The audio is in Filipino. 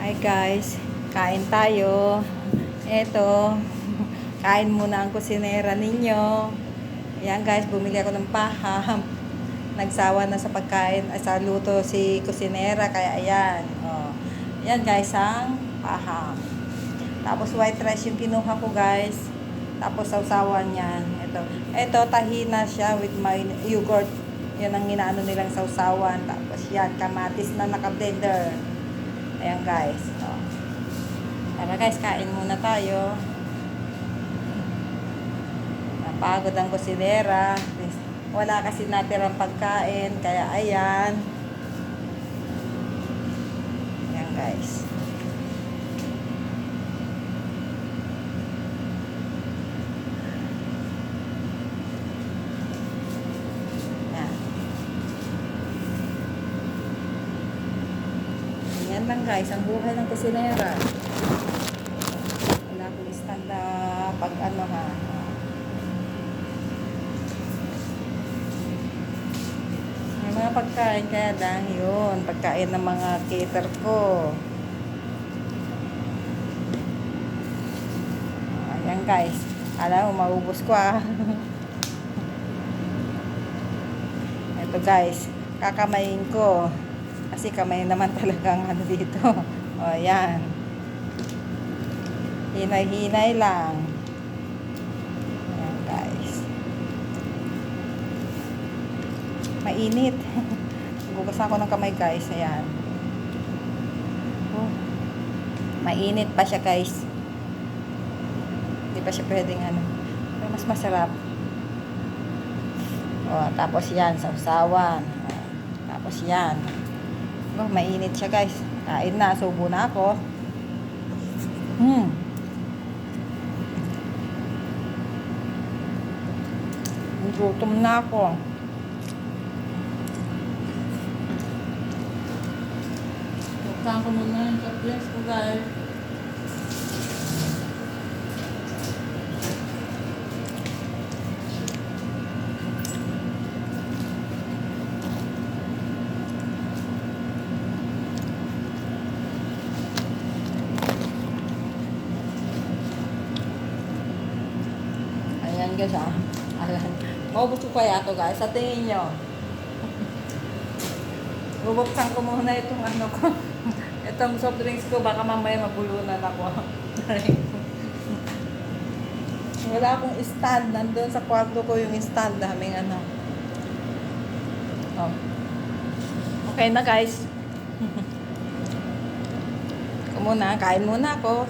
Hi guys, kain tayo. Eto, kain muna ang kusinera ninyo. Ayan guys, bumili ako ng paham. Nagsawa na sa pagkain, ay, sa luto si kusinera, kaya ayan. Oh. Ayan guys, ang paham. Tapos white rice yung kinuha ko guys. Tapos sausawan yan. Ito. Ito, tahina siya with my yogurt. Yan ang inaano nilang sausawan. Tapos yan, kamatis na naka-blender. Ayan guys. Oh. Tara guys, kain muna tayo. Napagod ang kusinera. Wala kasi natirang pagkain. Kaya ayan. Ayan guys. Ayan. Yan lang guys, ang buhay ng kusinera. Wala akong stand na pag ano ha. May mga pagkain kaya lang yun. Pagkain ng mga cater ko. Ayan guys. Alam mo, maubos ko ah. Ito guys, kakamayin ko. Kasi kamay naman talagang ano dito. O, ayan. Hinay-hinay lang. Ayan, guys. Mainit. Gugas ako ng kamay, guys. Ayan. Oh. Mainit pa siya, guys. Hindi pa siya pwedeng ano. Pero mas masarap. O, tapos yan, sausawan. O, tapos yan. Oh, mainit siya guys. Kain na. Subo na ako. Hmm. Gutom na ako. Buksan ko muna yung chocolates ko guys. Guys ah. Ayan. Maubos ko kaya to guys. Sa tingin nyo. Bubuksan ko muna itong ano ko. itong soft drinks ko. Baka mamaya mabulunan ako. Wala akong stand. Nandun sa kwarto ko yung stand. Daming ano. Oh. Okay na guys. Muna. Kain muna ako.